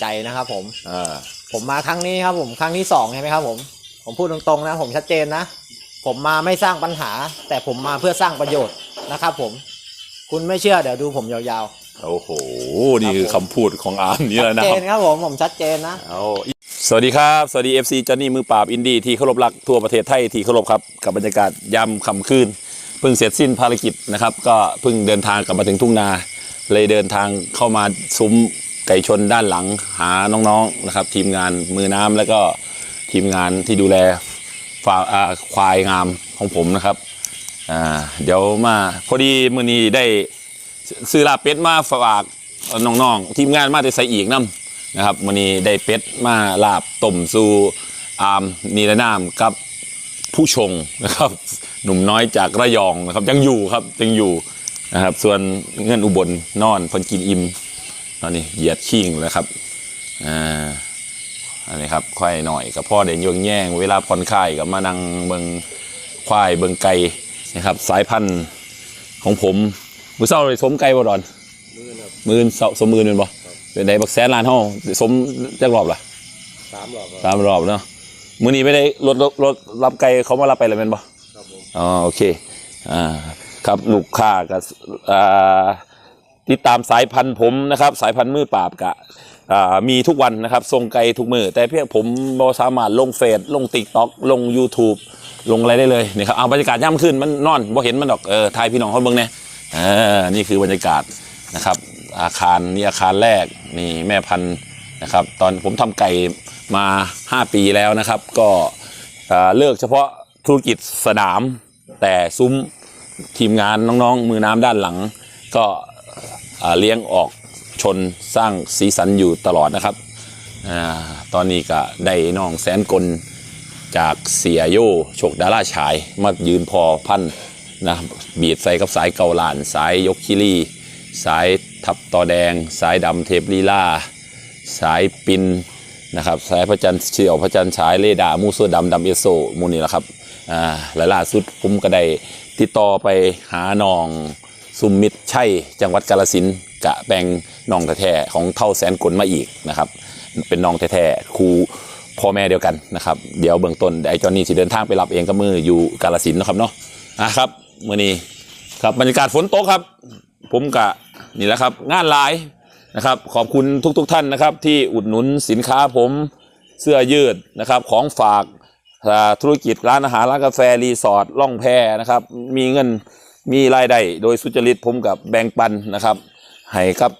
ใจนะครับผมอ่าผมมาครั้งนี้ครับผมครั้งที่สองใช่ไหมครับผม ผมพูดตรงๆนะ ผมชัดเจนนะ ผมมาไม่สร้างปัญหา แต่ผมมาเพื่อสร้างประโยชน์นะครับผม คุณไม่เชื่อเดี๋ยวดูผมยาวโอ้โห นี่คือคำพูดของอาร์มๆนี่ชัแหดละนะเจครับนครับผมผมชัดเจนนะ เอาสวัสดีครับ สวัสดี FC จอห์นนี่มือปราบอินดี้ที่เคารพรักทั่วประเทศไทยที่เคารพครับกับบรรยากาศยามค่ำคืนเพิ่งเสร็จสิ้นภารกิจนะครับ ก็เพิ่งเดินทางกลับมาถึงทุ่งนา เลยเดินทางเข้ามาซุ้ม ไก่ชนด้านหลังหาน้องๆนะครับ ทีมงานมือน้ำแล้วก็ทีมงานที่ดูแลฟาควายงามของผมนะครับเดี๋ยวมาพอดีมือนี้ได้ซื้อลาบเป็ดมาฝากน้องๆทีมงานมาแต่ใส่อีกน้ำนะครับวันนี้ได้เป็ดมาลาบต้มสูอามนีรนามกับผู้ชงนะครับ หนุ่มน้อยจากระยองนะครับยังอยู่ครับยังอยู่นะครับส่วนเงินอุบลนอนพันกินอิ่ม อนนี้เหยียดขิงแล้วครับอ่าอันนี้ครับควายหน่อยกับพ่อเด่นยงแย่งเวลาผ่อนคลายกับมานั่งเบิงควายเบิงไก่นะครับ สายพันธุ์ของผมมือเศร้าเลยสมไก่บ่ดอนมือนเสาสมมือเป็นบ่เป็นไดบักแสนล้านห้องสมจักรอบล่ะสามรอบสามรอบเนาะมื้อนี้ไม่ได้รถรถรถรับไก่เขามารับไปเลยเป็นบ่ครับผมอ๋อโอเคอ่าครับลูกค้ากับอ่า ติดตามสายพันธุ์ผมนะครับ สายพันธุ์มือปราบกะอ่ามีทุกวันนะครับส่งไก่ทุกมือแต่เพียงผมบ่สามารถลงเฟซลงติ๊กต็อกลง YouTube ลงอะไรได้เลยนี่ครับเอาบรรยากาศย่ำขึ้นมันนอนบ่เห็นมันดอกเออทายพี่น้องเขาเบิ่งเนี่ยเออนี่คือบรรยากาศนะครับ อาคารนี่อาคารแรกนี่แม่พันธุ์นะครับ ตอนผมทำไก่มา 5 ปีแล้วนะครับ ก็อ่าเลิกเฉพาะธุรกิจสนาม แต่ซุ้มทีมงานน้องๆ มือน้ำด้านหลัง ก็ เลี้ยงออกชนสร้างสีสันอยู่ตลอดนะครับอตอนนี้ก็ได้น้องแสนกลจากเสียโยโชคดาราชายมายืนพอพันนะบีดใส่กับสายเกาหลาน สายยกคิรีสายทับต่อแดง สายดำเทปลีลาสายปินนะครับสายพระจันทร์เฉียวพระจันทร์ฉายเลดามูโซดำดำเอโซมูนี่แหละครับอ่าและล่าสุดผมก็ได้ติดต่อไปหาน้อง สุมมิตรชัยจังหวัดกาลสินกะแบ่งน้องแท้ๆของเท่าแสนกลมาอีกนะครับ เป็นน้องแท้ๆครูพ่อแม่เดียวกันนะครับ เดี๋ยวเบื้องต้นไอ้จอนนี่สิเดินทางไปรับเองกับมืออยู่กาลสินนะครับเนาะอะครับมื่อนี้ครับบรรยากาศฝนตกครับ ผมกะนี่แหละครับ งานหลายนะครับ ขอบคุณทุกๆทท่านนะครับ ที่อุดหนุนสินค้าผมเสื้อยืดนะครับ ของฝากธุรกิจร้านอาหารร้านกาแฟรีสอร์ทล่องแพนะครับ มีเงิน มีรายได้โดยสุจริตผมกับแบ่งปันนะครับให้กับ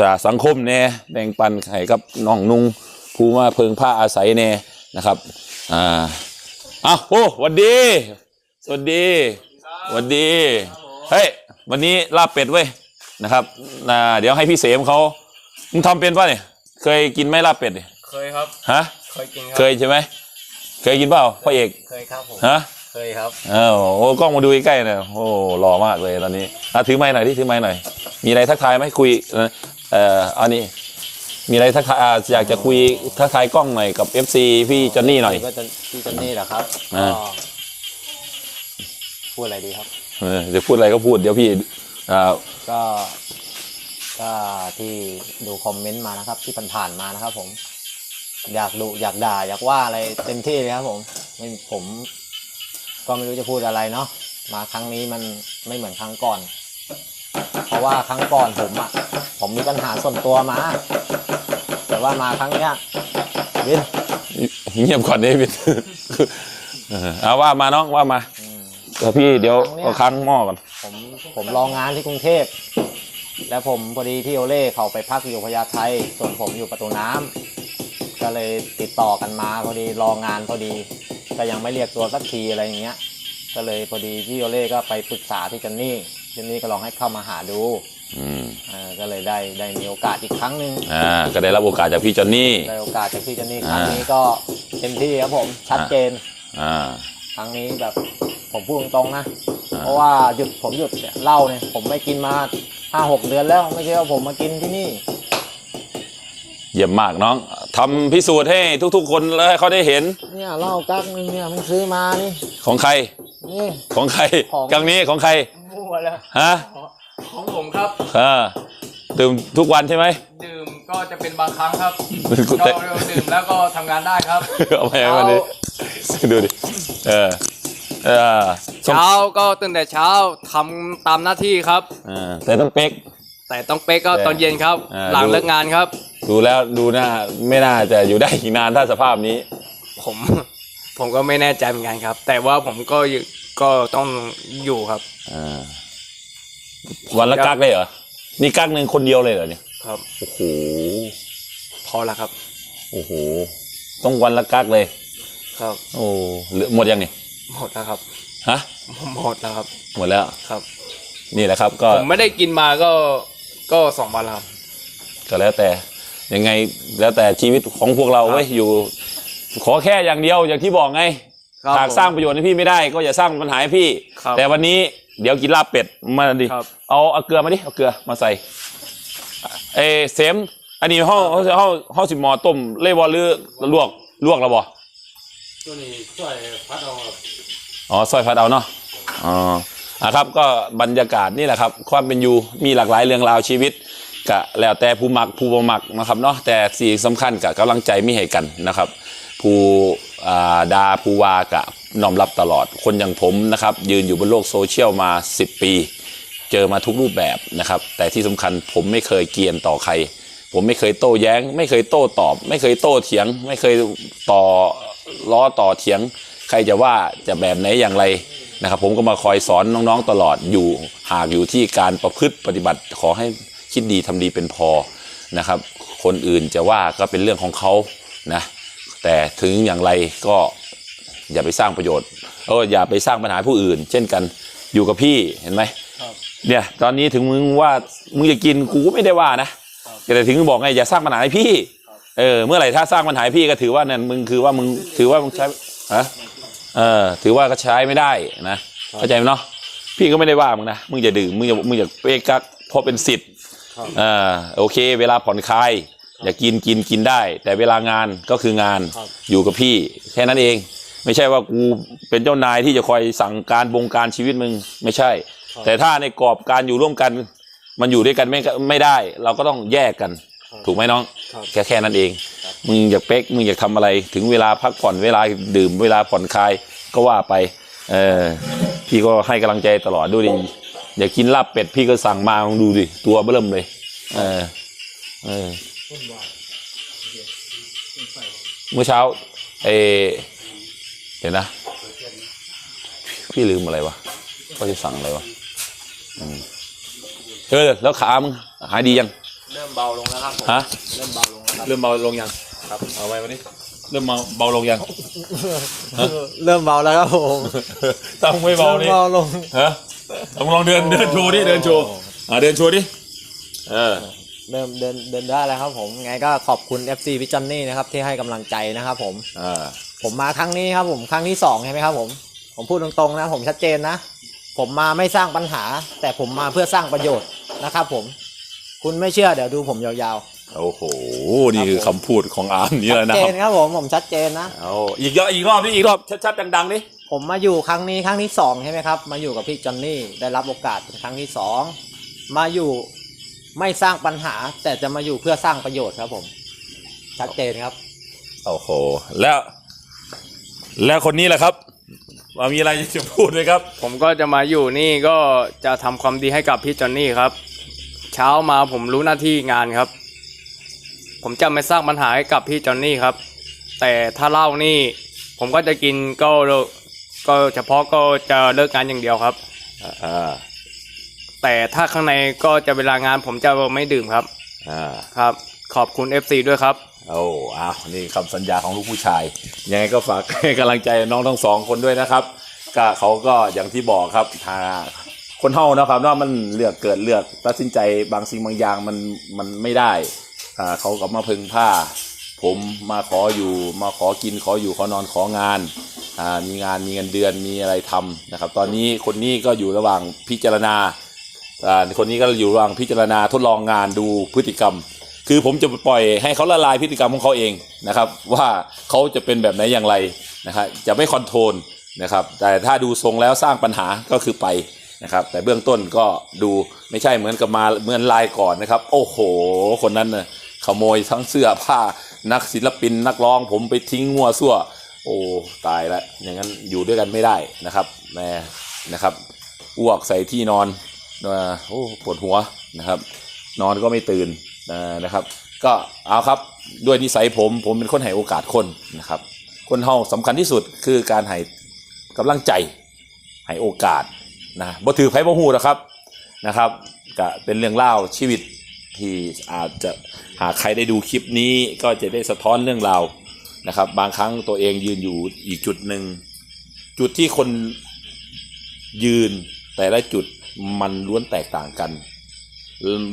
อ่าสังคมแน่แบ่งปันให้กับน้องนุงผู้มาเพิงผ้าอาศัยแน่นะครับอ่าอ้าวโอ้หวัสดี สวัสดีสวัสดีเฮ้ยวันนี้ลาบเป็ดเว้ยนะครับอ่าเดี๋ยวให้พี่เสมเขามึงทำเป็นป่ะเนี่ยเคยกินไหมลาบเป็ดเนี่ยเคยครับฮะเคยกินครัเคยใช่ไหมเคยกินเปล่าพ่อเอกเคยครับผมฮะ เคยครับเออโอ้กล้องมาดูใกล้ๆหน่อยโอ้หล่อมากเลยตอนนี้อะถือไม้หน่อยที่ถือไม้หน่อย มีอะไรทักทายไหมคุยเอ่อเอ่ออันนี้ มีอะไรทักทายอ่าอยากจะคุยทักทายกล้องหน่อยกับ FC พี่จอนนี่หน่อย ก็จะพี่จันนี่แหละครับอ่า ก็พูดอะไรดีครับ เออจะพูดอะไรก็พูดเดี๋ยวพี่อ่าก็ก็ที่ดูคอมเมนต์มานะครับ ที่ผ่านๆมานะครับ ผม อยากดูอยากด่าอยากว่าอะไรเต็มที่เลยครับ ผมไม่ผม ก็ไม่รู้จะพูดอะไรเนาะมาครั้งนี้มันไม่เหมือนครั้งก่อน เพราะว่าครั้งก่อนผมอะผมมีปัญหาส่วนตัวมา แต่ว่ามาครั้งเนี้ยวินเงียบก่อนดิพี่เออเอาว่ามาน้องว่ามาอืมเดี๋ยวพี่เดี๋ยวครั้งเนี้ยเอาค้างหม้อก่อนผมผมรองานที่กรุงเทพแล้วผมพอดีพี่โอเล่เขาไปพักอยู่พญาไทส่วนผมอยู่ประตูน้ำก็เลยติดต่อกันมาพอดีรองานพอดี ก็ยังไม่เรียกตัวสักทีอะไรอย่างเงี้ย ก็เลยพอดีพี่โอเล่ก็ไปปรึกษาที่จันนี่จันนี่ก็ลองให้เข้ามาหาดูอืมเออก็เลยได้ได้มีโอกาสอีกครั้งหนึ่งอ่าก็ได้รับโอกาสจากพี่จอนนี่ ได้โอกาสจากพี่จันนี่อ่าครั้งนี้ก็เต็มที่ครับผมชัดเจน อ่า ครั้งนี้แบบผมพูดตรงๆนะ อ่า เพราะว่าหยุดผมหยุดเนี่ยเหล้าเนี่ยผมไม่กินมาห้าหกเดือนแล้วไม่ใช่ว่าผมมากินที่นี่ เยี่ยมมากน้องทำพิสูจน์ให้ทุกๆ คนแล้วให้เขาได้เห็นเนี่ยเหล้ากักนึงเนี่ยมันซื้อมานี่ของใครนี่ ของใครของ กังนี้ของใครมั่วแล้ว ฮะของผมครับอ่าดื่มทุกวันใช่ไหม ดื่มก็จะเป็นบางครั้งครับกูก็เตะดื่มแล้วก็ทำงานได้ครับ เอาไปเอามาดิดูดิเออเออส้มเช้าก็ตื่นแต่เช้าทำตามหน้าที่ครับ เออแต่ต้องเป๊ก แต่ต้องเป๊กก็แต่ตอนเย็นครับ อ่า หลังดูเลิกงานครับ ดูแล้วดูหน้าไม่น่าจะอยู่ได้อีกนานถ้าสภาพนี้ ผม ผมก็ไม่แน่ใจเหมือนกันครับ แต่ว่าผมก็อยู่ก็ต้องอยู่ครับ อ่า วันละกักเลยเหรอ นี่กักหนึ่งคนเดียวเลยเหรอเนี่ย ครับ โอ้โห พอแล้วครับ โอ้โห ต้องวันละกักเลย ครับโอ้เหลือหมดยังนี่หมดแล้วครับฮะ หมดแล้วครับหมดแล้ว ครับ นี่แหละครับ ก็ผมไม่ได้กินมาก็ ก็สองวันแล้วครับ ก็แล้วแต่ยังไงแล้วแต่ชีวิตของพวกเราครับไว้ยอยู่ ขอแค่อย่างเดียวอย่างที่บอกไงครับหากผมสร้างประโยชน์ให้พี่ไม่ได้ก็อย่าสร้างปัญหาให้พี่ ครับแต่วันนี้เดี๋ยวกินลาบเป็ดมาดิครับ เอาเอาเกลือมาดิเอาเกลือมาใส่เออเสมอันนี้ห้องห้องห้องห้องสิบหมอต้มเล่บอหรือลวกลวกแล้วบ่ ตัวนี้ช่วยพัดเอาครับอ๋อซอยพัดเอาเนาะอ๋อ อะครับก็บรรยากาศนี่แหละครับ ความเป็นอยู่มีหลากหลายเรื่องราวชีวิตกะแล้วแต่ผู้มักผู้บ่มักนะครับเนาะแต่สิ่งสำคัญกับกำลังใจมีให้กันนะครับ ผู้ดาผู้วากะน้อมรับตลอดคนอย่างผมนะครับ ยืนอยู่บนโลกโซเชียลมา 10 ปี เจอมาทุกรูปแบบนะครับ แต่ที่สำคัญผมไม่เคยเกียนต่อใคร ผมไม่เคยโต้แย้ง ไม่เคยโต้ตอบ ไม่เคยโต้เถียง ไม่เคยต่อล้อต่อเถียง ใครจะว่าจะแบบไหนอย่างไร นะครับผมก็มาคอยสอนน้องๆตลอดอยู่หากอยู่ที่การประพฤติปฏิบัติขอให้คิดดีทำดีเป็นพอนะครับ คนอื่นจะว่าก็เป็นเรื่องของเขานะแต่ถึงอย่างไรก็อย่าไปสร้างประโยชน์เอออย่าไปสร้างปัญหาผู้อื่น เช่นกันอยู่กับพี่เห็นไหมเนี่ยตอนนี้ถึงมึงว่ามึงจะกินกูก็ไม่ได้ว่านะแต่ถึงบอกไงอย่าสร้างปัญหาให้พี่เออเมื่อไหร่ถ้าสร้างปัญหาให้พี่ก็ถือว่านั่นมึงคือว่ามึงถือว่ามึงใช้ฮะ เออ ถือว่าก็ใช้ไม่ได้นะเข้าใจไหมเนาะพี่ก็ไม่ได้ว่ามึงนะมึงอย่าดื่มมึงอย่ามึงอย่าเปกักเพราะเป็นสิทธิ์อ่าโอเค เวลาผ่อนคลายอย่ากินกินกินได้ แต่เวลางานก็คืองานอยู่กับพี่ แค่นั้นเอง ไม่ใช่ว่ากูเป็นเจ้านายที่จะคอยสั่งการบงการชีวิตมึงไม่ใช่ แต่ถ้าในกรอบการอยู่ร่วมกัน มันอยู่ด้วยกันไม่ไม่ได้ เราก็ต้องแยกกัน ถูกไหมน้อง แค่แค่นั้นเอง มึงอยากเป๊กมึงอยากทำอะไร ถึงเวลาพักผ่อนเวลาดื่มเวลาผ่อนคลายก็ว่าไป เออพี่ก็ให้กำลังใจตลอดดูดิอยากกินลาบเป็ดพี่ก็สั่งมาลองดูดิตัวเบิ่มเลย เออเออเมื่อเช้าเออเดี๋ยวนะ พี่ลืมอะไรวะก็จะสั่งอะไรวะอืมเออแล้วขามึงหายดียัง เริ่มเบาลงแล้วครับผมฮะเริ่มเบาลงแล้วครับเริ่มเบาลงยังครับเอาไว้วันนี้เริ่มเบาเบาลงยังเริ่มเบาแล้วครับผมต้องไม่เบาเริ่มนี่เบาลงฮะต้องลองเดินเดินโชว์ดิเดินโชว์อ่าเดินโชว์ดิเออเริ่มเดินเดินได้แล้วครับผมไงก็ขอบคุณ FC พี่จอนนี่นะครับที่ให้กำลังใจนะครับผมอ่าผมมาครั้งนี้ครับผมครั้งที่สองใช่ไหมครับผมผมพูดตรงๆนะ ผมชัดเจนนะ ผมมาไม่สร้างปัญหา แต่ผมมาเพื่อสร้างประโยชน์นะครับผม คุณไม่เชื่อเดี๋ยวดูผมยาวโอ้โห นี่คือคำพูดของอาร์มนี่ๆแหชัละดนะเจครันบครับผมผมชัดเจนนะ เอาอีกรอบอีกรอบนี่อีกรอบชัดๆดังๆดิผมมาอยู่ครั้งนี้ครั้งที่สองใช่ไหมครับ มาอยู่กับพี่จอนนี่ได้รับโอกาสเป็นครั้งที่สองมาอยู่ไม่สร้างปัญหา แต่จะมาอยู่เพื่อสร้างประโยชน์ครับ ผม ชัดเจนครับ โอ้โห แล้ว แล้วคนนี้แหละครับว่ามีอะไรจะพูดไหมครับ ผมก็จะมาอยู่นี่ก็จะทำความดีให้กับพี่จอนนี่ครับเช้ามาผมรู้หน้าที่งานครับ ผมจะไม่สร้างปัญหาให้กับพี่จอนนี่ครับ แต่ถ้าเหล้านี่ ผมก็จะกินก็ก็เฉพาะก็จะเลิกงานอย่างเดียวครับอ่าแต่ถ้าข้างในก็จะเวลางานผมจะไม่ดื่มครับ อ่า ครับ ขอบคุณ FC ด้วยครับ โอ้อ้าวนี่คำสัญญาของลูกผู้ชาย ยังไงก็ฝากให้กำลังใจน้องทั้งสองคนด้วยนะครับ ก็เขาก็อย่างที่บอกครับทา คนเฮานะครับเนาะมันเลือกเกิดเลือกตัดสินใจบางสิ่งบางอย่างมันมันไม่ได้อ่าเขาก็มาพึงผ้า ผมมาขออยู่มาขอกินขออยู่ขอนอนของานอ่ามีงานมีเงินเดือนมีอะไรทำนะครับ ตอนนี้คนนี้ก็อยู่ระหว่างพิจารณาอ่าคนนี้ก็อยู่ระหว่างพิจารณาทดลองงานดูพฤติกรรม คือผมจะปล่อยให้เขาละลายพฤติกรรมของเขาเองนะครับ ว่าเขาจะเป็นแบบไหนอย่างไรนะครับจะไม่คอนโทรลนะครับ แต่ถ้าดูทรงแล้วสร้างปัญหาก็คือไป นะครับ แต่เบื้องต้นก็ดูไม่ใช่เหมือนกับมาเหมือนลายก่อนนะครับ โอ้โห คนนั้นน่ะขโมยทั้งเสื้อผ้านักศิลปินนักร้องผมไปทิ้งมั่วซั่ว โอ้ตายแล้วอย่างนั้นอยู่ด้วยกันไม่ได้นะครับแม่นะครับอ้วกใส่ที่นอนเอ่อโอ้ปวดหัวนะครับ นอนก็ไม่ตื่นนะครับ ก็เอาครับด้วยนิสัยผมผมเป็นคนให้โอกาสคนนะครับ คนเฮาสำคัญที่สุดคือการให้กำลังใจให้โอกาส นะบ่ถือไพ่บ่ฮู้หรอกครับนะครับก็เป็นเรื่องเล่าชีวิตที่อาจจะหากใครได้ดูคลิปนี้ก็จะได้สะท้อนเรื่องราวนะครับ บางครั้งตัวเองยืนอยู่อีกจุดหนึ่งจุดที่คนยืนแต่ละจุดมันล้วนแตกต่างกัน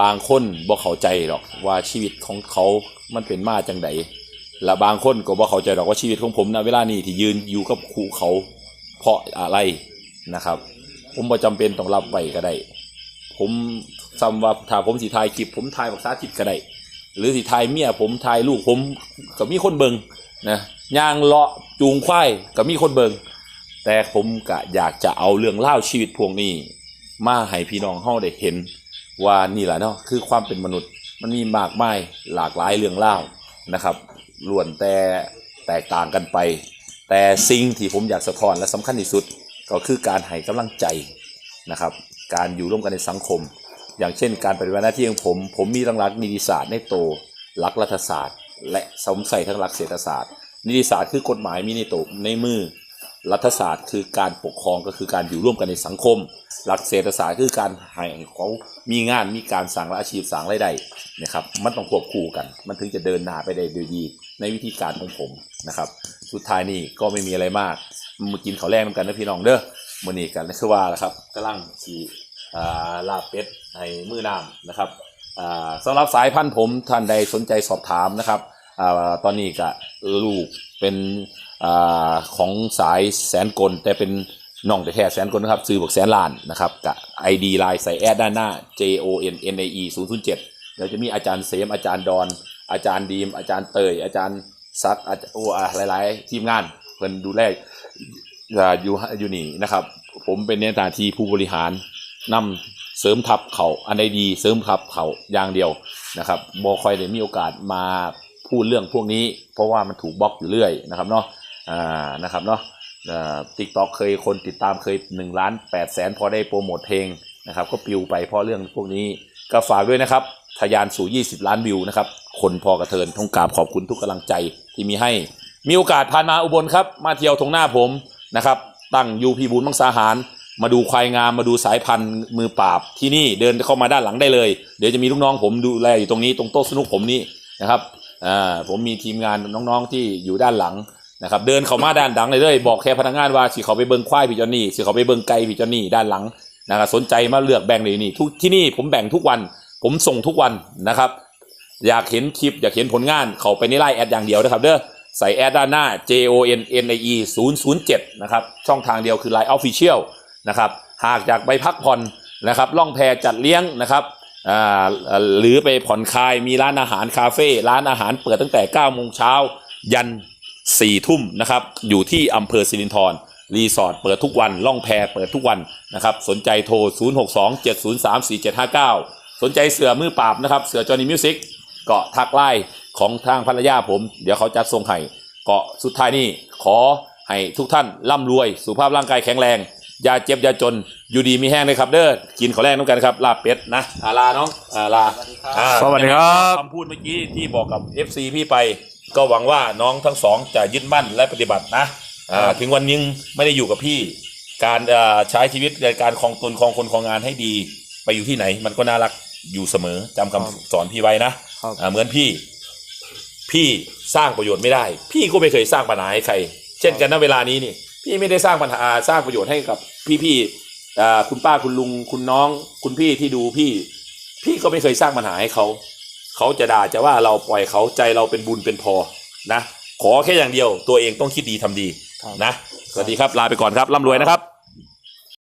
บางคนบ่เข้าใจหรอกว่าชีวิตของเขามันเป็นมาจังไดและบางคนก็บ่เข้าใจหรอกว่าชีวิตของผมนะเวลานี้ที่ยืนอยู่กับครูเขาเพราะอะไรนะครับ ผมบ่จำเป็นต้องรับไว้ก็ได้ ผมซ้ำว่าถ้าผมสิถ่ายคลิป ผมถ่ายภาษาทิศก็ได้ หรือสิถ่ายเมียผมถ่ายลูกผมก็มีคนเบิงนะย่างเลาะจูงควายก็มีคนเบิงแต่ผมก็อยากจะเอาเรื่องเล่าชีวิตพวกนี้ มาให้พี่น้องเฮาได้เห็น ว่านี่แหละเนาะคือความเป็นมนุษย์ มันมีมากมายหลากหลายเรื่องเล่านะครับล้วนแต่แตกต่างกันไป แต่สิ่งที่ผมอยากสะท้อนและสำคัญที่สุด ก็คือการให้กำลังใจนะครับ การอยู่ร่วมกันในสังคม อย่างเช่น การปฏิบัติหน้าที่ของผม ผมมีทั้งหลักนิติศาสตร์ในโตหลักรัฐศาสตร์ และสมใส่ทั้งหลักเศรษฐศาสตร์ นิติศาสตร์คือกฎหมายมีในโตในมือ รัฐศาสตร์คือการปกครองก็คือการอยู่ร่วมกันในสังคม หลักเศรษฐศาสตร์คือการให้เขามีงานมีการสั่งและอาชีพสั่งรายได้นะครับ มันต้องควบคู่กัน มันถึงจะเดินหน้าไปได้โดยดีในวิธีการของผมนะครับ สุดท้ายนี่ก็ไม่มีอะไรมาก มากินข้าวแรงนำกันนะพี่น้องเด้อมื้อนี้กันคือว่าละครับกำลังสีอ่าลาบเป็ดในมือน้ำนะครับอ่าสำหรับสายพันธุ์ผมท่านใดสนใจสอบถามนะครับอ่าตอนนี้ก็ลูกเป็นอ่าของสายแสนกลแต่เป็นน้องแต่แท้แสนกลนะครับซื้อบอกแสนล้านนะครับกับ ID ไลน์ใส่แอดด้านหน้า J O N N A E 0 0 7เดี๋ยวจะมีอาจารย์เสมอาจารย์ดอน อาจารย์ดีม อาจารย์เตย อาจารย์ซักอาจารย์โอ้อะหลาย ๆ ทีมงานเพิ่นดูแล อยู่อยู่นี่นะครับ ผมเป็นในหน้าที่ผู้บริหารนำเสริมทัพเขาอันใดดีเสริมทัพเขาอย่างเดียวนะครับบอคอยได้มีโอกาสมาพูดเรื่องพวกนี้ เพราะว่ามันถูกบล็อกอยู่เรื่อยนะครับเนาะอ่านะครับเนาะติ๊กต็อกเคยคนติดตามเคย1ล้าน8แสนพอได้โปรโมทเพลงนะครับ ก็ปลิวไปเพราะเรื่องพวกนี้ก็ฝากด้วยนะครับทะยานสู่ 20 ล้านวิวนะครับ คนพอกระเทินต้องกราบขอบคุณทุกกำลังใจที่มีให้ มีโอกาสผ่านมาอุบลครับ มาเที่ยวตรงหน้าผม นะครับ ตั้งยูพีบูลมังสาหาร มาดูควายงามมาดูสายพันธุ์มือปราบที่นี่เดินเข้ามาด้านหลังได้เลย เดี๋ยวจะมีลูกน้องผมดูแลอยู่ตรงนี้ตรงโต๊ะสนุกผมนี่นะครับอ่าผมมีทีมงานน้องๆที่อยู่ด้านหลังนะครับเดินเข้ามาด้านหลังเลยเลยบอกแค่พนักงานว่าสิเขาไปเบิ้งควายพี่จอนนี่สิเขาไปเบิ้งไก่พี่จอนนี่ด้านหลังนะครับสนใจมาเลือกแบ่งเลยนี่ทุกที่นี่ผมแบ่งทุกวัน ผมส่งทุกวันนะครับ อยากเห็นคลิปอยากเห็นผลงานเขาไปในไลน์แอดอย่างเดียวนะครับเด้อ ใส่แอดด้านหน้า J O N N I E 007นะครับ ช่องทางเดียวคือ Line Official นะครับ หากอยากไปพักผ่อนนะครับ ล่องแพจัดเลี้ยงนะครับหรือไปผ่อนคลายมีร้านอาหารคาเฟ่ร้านอาหารเปิดตั้งแต่9โมงเช้ายัน4ทุ่มนะครับ อยู่ที่อำเภอสิรินธรรีสอร์ทเปิดทุกวัน ล่องแพเปิดทุกวันนะครับ สนใจโทร 0627034759 สนใจเสือมือปราบนะครับ เสือจอนี่มิวสิกเกาะทักไล่ ของทางภรรยาผม เดี๋ยวเขาจะส่งให้เกาะสุดท้ายนี่ขอให้ทุกท่านร่ำรวย สุขภาพร่างกายแข็งแรง อย่าเจ็บอย่าจน อยู่ดีมีแห้งเลยครับเด้อ กินขอแรงน้ำกันครับ ลาบเป็ดนะอาลาน้องอาลาอ่าสวัสดีครับคำพูดเมื่อกี้ที่บอกกับ FC พี่ไป ก็หวังว่าน้องทั้งสองจะยึดมั่นและปฏิบัตินะอ่าถึงวันยังไม่ได้อยู่กับพี่ การเอ่อใช้ชีวิตในการคลองตนคลองคนคลองงานให้ดี ไปอยู่ที่ไหน มันก็น่ารักอยู่เสมอจำคำสอนพี่ไว้นะครับอ่าเหมือนพี่ พี่สร้างประโยชน์ไม่ได้ พี่ก็ไม่เคยสร้างปัญหาให้ใคร เช่นกันณเวลานี้นี่ พี่ไม่ได้สร้างปัญหาสร้างประโยชน์ให้กับพี่ๆอ่าคุณป้าคุณลุงคุณน้อง คุณพี่ที่ดูพี่ พี่ก็ไม่เคยสร้างปัญหาให้เขาเขาจะด่าจะว่าเราปล่อยเขาใจเราเป็นบุญเป็นพอนะขอแค่อย่างเดียวตัวเองต้องคิดดีทำดีครับนะสวัสดีครับลาไปก่อนครับร่ำรวยนะครับ